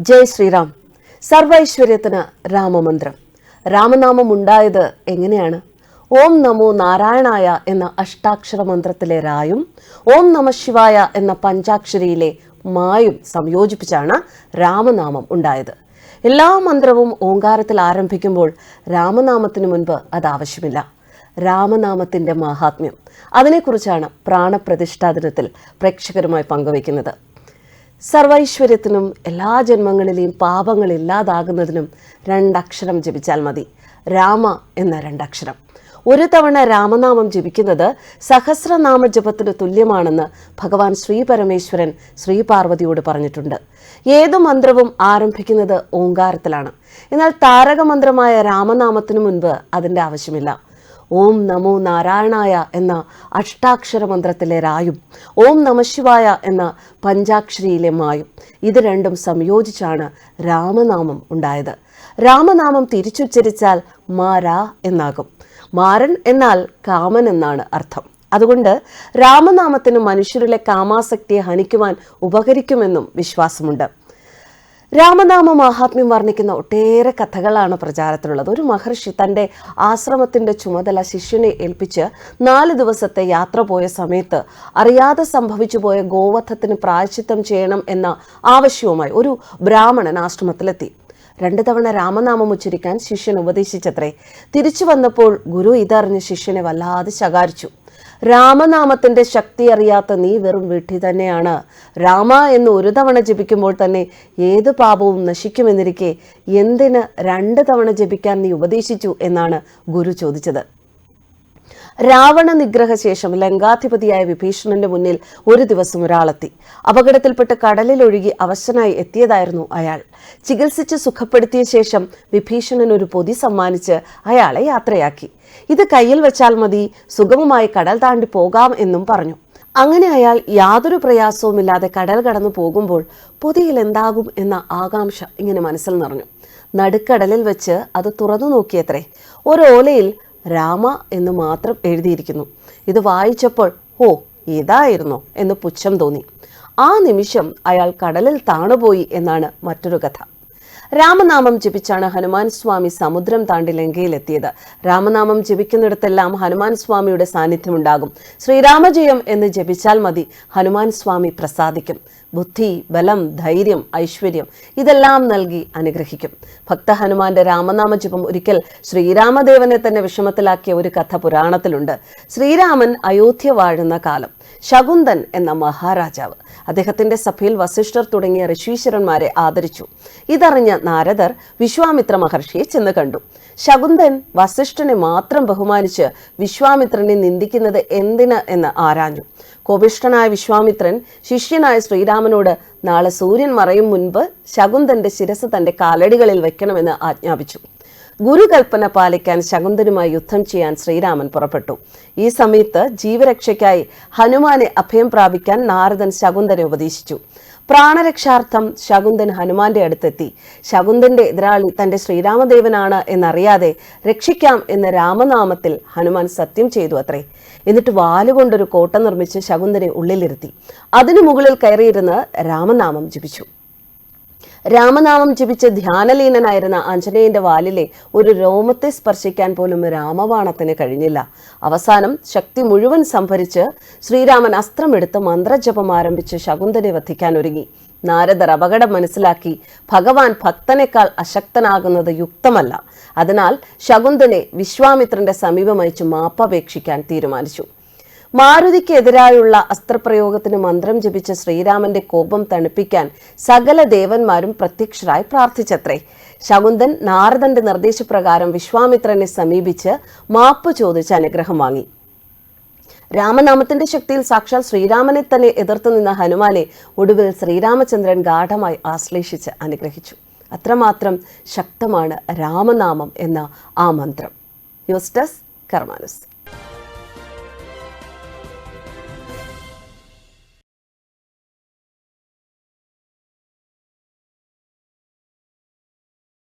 ജയ് ശ്രീറാം. സർവൈശ്വര്യത്തിന് രാമമന്ത്രം. രാമനാമം ഉണ്ടായത് എങ്ങനെയാണ്? ഓം നമോ നാരായണായ എന്ന അഷ്ടാക്ഷര മന്ത്രത്തിലെ രായും ഓം നമ ശിവായ എന്ന പഞ്ചാക്ഷരിയിലെ മായും സംയോജിപ്പിച്ചാണ് രാമനാമം ഉണ്ടായത്. എല്ലാ മന്ത്രവും ഓങ്കാരത്തിൽ ആരംഭിക്കുമ്പോൾ രാമനാമത്തിന് മുൻപ് അത് ആവശ്യമില്ല. രാമനാമത്തിന്റെ മാഹാത്മ്യം. അതിനെക്കുറിച്ചാണ് പ്രാണപ്രതിഷ്ഠാ ദിനത്തിൽ പ്രേക്ഷകരുമായി പങ്കുവയ്ക്കുന്നത്. സർവൈശ്വര്യത്തിനും എല്ലാ ജന്മങ്ങളിലെയും പാപങ്ങൾ ഇല്ലാതാകുന്നതിനും രണ്ടക്ഷരം ജപിച്ചാൽ മതി. രാമ എന്ന രണ്ടക്ഷരം. ഒരു തവണ രാമനാമം ജപിക്കുന്നത് സഹസ്രനാമ ജപത്തിന് തുല്യമാണെന്ന് ഭഗവാൻ ശ്രീ പരമേശ്വരൻ ശ്രീ പാർവതിയോട് പറഞ്ഞിട്ടുണ്ട്. ഏതു മന്ത്രവും ആരംഭിക്കുന്നത് ഓങ്കാരത്തിലാണ്. എന്നാൽ താരകമന്ത്രമായ രാമനാമത്തിനു മുൻപ് അതിന്റെ ആവശ്യമില്ല. ഓം നമോ നാരായണായ എന്ന അഷ്ടാക്ഷര മന്ത്രത്തിലെ രായും ഓം നമശിവായ എന്ന പഞ്ചാക്ഷരിയിലെ മായും ഇത് രണ്ടും സംയോജിച്ചാണ് രാമനാമം ഉണ്ടായത്. രാമനാമം തിരിച്ചുച്ചരിച്ചാൽ മാരാ എന്നാകും. മാരൻ എന്നാൽ കാമൻ എന്നാണ് അർത്ഥം. അതുകൊണ്ട് രാമനാമത്തിന് മനുഷ്യരിലെ കാമാസക്തിയെ ഹനിക്കുവാൻ ഉപകരിക്കുമെന്നും വിശ്വാസമുണ്ട്. രാമനാമ മഹാത്മ്യം വർണിക്കുന്ന ഒട്ടേറെ കഥകളാണ് പ്രചാരത്തിലുള്ളത്. ഒരു മഹർഷി തന്റെ ആശ്രമത്തിന്റെ ചുമതല ശിഷ്യനെ ഏൽപ്പിച്ച് നാല് ദിവസത്തെ യാത്ര പോയ സമയത്ത് അറിയാതെ സംഭവിച്ചു പോയ ഗോവധത്തിന് പ്രായശ്ചിത്തം ചെയ്യണം എന്ന ആവശ്യവുമായി ഒരു ബ്രാഹ്മണൻ ആശ്രമത്തിലെത്തി. രണ്ടു തവണ രാമനാമം ഉച്ചരിക്കാൻ ശിഷ്യൻ ഉപദേശിച്ചത്രേ. തിരിച്ചു വന്നപ്പോൾ ഗുരു ഇതറിഞ്ഞ് ശിഷ്യനെ വല്ലാതെ ശകാരിച്ചു. രാമനാമത്തിന്റെ ശക്തി അറിയാത്ത നീ വെറും വീട്ടിൽ തന്നെയാണ്. രാമ എന്ന് ഒരു തവണ ജപിക്കുമ്പോൾ തന്നെ ഏത് പാപവും നശിക്കുമെന്നിരിക്കെ എന്തിന് രണ്ട് തവണ ജപിക്കാൻ നീ ഉപദേശിച്ചു എന്നാണ് ഗുരു ചോദിച്ചത്. രാവണ നിഗ്രഹ ശേഷം ലങ്കാധിപതിയായ വിഭീഷണന്റെ മുന്നിൽ ഒരു ദിവസം ഒരാളെത്തി. അപകടത്തിൽപ്പെട്ട് കടലിൽ ഒഴുകി അവശനായി എത്തിയതായിരുന്നു അയാൾ. ചികിത്സിച്ച് സുഖപ്പെടുത്തിയ ശേഷം വിഭീഷണൻ ഒരു പൊതി സമ്മാനിച്ച് അയാളെ യാത്രയാക്കി. ഇത് കയ്യിൽ വെച്ചാൽ മതി സുഗമമായി കടൽ താണ്ടി പോകാം എന്നും പറഞ്ഞു. അങ്ങനെ അയാൾ യാതൊരു പ്രയാസവുമില്ലാതെ കടൽ കടന്നു പോകുമ്പോൾ പൊതിയിൽ എന്താകും എന്ന ആകാംക്ഷ ഇങ്ങനെ മനസ്സിൽ നിറഞ്ഞു. നടുക്കടലിൽ വെച്ച് അത് തുറന്നു നോക്കിയത്രേ. ഒരു ഓലയിൽ രാമ എന്ന് മാത്രം എഴുതിയിരിക്കുന്നു. ഇത് വായിച്ചപ്പോൾ ഓ ഇതായിരുന്നോ എന്ന് പുച്ഛം തോന്നി. ആ നിമിഷം അയാൾ കടലിൽ താണുപോയി എന്നാണ് മറ്റൊരു കഥ. രാമനാമം ജപിച്ചാണ് ഹനുമാൻ സ്വാമി സമുദ്രം താണ്ടി ലങ്കയിലെത്തിയത്. രാമനാമം ജപിക്കുന്നിടത്തെല്ലാം ഹനുമാൻ സ്വാമിയുടെ സാന്നിധ്യമുണ്ടാകും. ശ്രീരാമജയം എന്ന് ജപിച്ചാൽ മതി ഹനുമാൻ സ്വാമി പ്രസാദിക്കും. ബുദ്ധി ബലം ധൈര്യം ഐശ്വര്യം ഇതെല്ലാം നൽകി അനുഗ്രഹിക്കും. ഭക്ത ഹനുമാന്റെ രാമനാമ ജപം ഒരിക്കൽ ശ്രീരാമദേവനെ തന്നെ വിഷമത്തിലാക്കിയ ഒരു കഥ പുരാണത്തിലുണ്ട്. ശ്രീരാമൻ അയോധ്യ വാഴുന്ന കാലം. ശകുന്തൻ എന്ന മഹാരാജാവ് അദ്ദേഹത്തിന്റെ സഭയിൽ വസിഷ്ഠർ തുടങ്ങിയ ഋഷീശ്വരന്മാരെ ആദരിച്ചു. ഇതറിഞ്ഞ നാരദർ വിശ്വാമിത്ര മഹർഷിയെ ചെന്ന് കണ്ടു. ശകുന്തൻ വസിഷ്ഠനെ മാത്രം ബഹുമാനിച്ച് വിശ്വാമിത്രനെ നിന്ദിക്കുന്നത് എന്തിന് എന്ന് ആരാഞ്ഞു. കോപിഷ്ഠനായ വിശ്വാമിത്രൻ ശിഷ്യനായ ശ്രീരാമനോട് നാളെ സൂര്യൻ മറയും മുൻപ് ശകുന്തന്റെ ശിരസ് തന്റെ കാലടികളിൽ വെക്കണമെന്ന് ആജ്ഞാപിച്ചു. ഗുരുകൽപ്പന പാലിക്കാൻ ശകുന്തനുമായി യുദ്ധം ചെയ്യാൻ ശ്രീരാമൻ പുറപ്പെട്ടു. ഈ സമയത്ത് ജീവരക്ഷയ്ക്കായി ഹനുമാനെ അഭയം പ്രാപിക്കാൻ നാരദൻ ശകുന്തനെ ഉപദേശിച്ചു. പ്രാണരക്ഷാർത്ഥം ശകുന്തൻ ഹനുമാന്റെ അടുത്തെത്തി. ശകുന്തന്റെ എതിരാളി തന്റെ ശ്രീരാമദേവനാണ് എന്നറിയാതെ രക്ഷിക്കാം എന്ന രാമനാമത്തിൽ ഹനുമാൻ സത്യം ചെയ്തു അത്രേ. എന്നിട്ട് വാലുകൊണ്ടൊരു കോട്ട നിർമ്മിച്ച് ശകുന്തനെ ഉള്ളിലിരുത്തി. അതിനു മുകളിൽ കയറിയിരുന്ന് രാമനാമം ജപിച്ചു. രാമനാമം ജപിച്ച് ധ്യാനലീനനായിരുന്ന ആഞ്ജനേയന്റെ വാലിലെ ഒരു രോമത്തെ സ്പർശിക്കാൻ പോലും രാമബാണത്തിന് കഴിഞ്ഞില്ല. അവസാനം ശക്തി മുഴുവൻ സംഭരിച്ച് ശ്രീരാമൻ അസ്ത്രമെടുത്ത് മന്ത്രജപം ആരംഭിച്ച് ശകുന്തനെ വധിക്കാൻ ഒരുങ്ങി. നാരദർ അപകടം മനസ്സിലാക്കി ഭഗവാൻ ഭക്തനേക്കാൾ അശക്തനാകുന്നത് യുക്തമല്ല. അതിനാൽ ശകുന്തനെ വിശ്വാമിത്രന്റെ സമീപമയച്ച് മാപ്പപേക്ഷിക്കാൻ തീരുമാനിച്ചു. മാരുതിക്കെതിരായുള്ള അസ്ത്രപ്രയോഗത്തിന് മന്ത്രം ജപിച്ച ശ്രീരാമന്റെ കോപം തണുപ്പിക്കാൻ സകല ദേവന്മാരും പ്രത്യക്ഷരായി പ്രാർത്ഥിച്ചത്രേ. ശകുന്തൻ നാരദന്റെ നിർദ്ദേശപ്രകാരം വിശ്വാമിത്രനെ സമീപിച്ച് മാപ്പ് ചോദിച്ച് അനുഗ്രഹം വാങ്ങി. രാമനാമത്തിന്റെ ശക്തിയിൽ സാക്ഷാൽ ശ്രീരാമനെ തന്നെ എതിർത്തു നിന്ന ഹനുമാനെ ഒടുവിൽ ശ്രീരാമചന്ദ്രൻ ഗാഠമായി ആശ്ലേഷിച്ച് അനുഗ്രഹിച്ചു. അത്രമാത്രം ശക്തമാണ് രാമനാമം എന്ന ആ മന്ത്രം. News desk കർമാനസ്.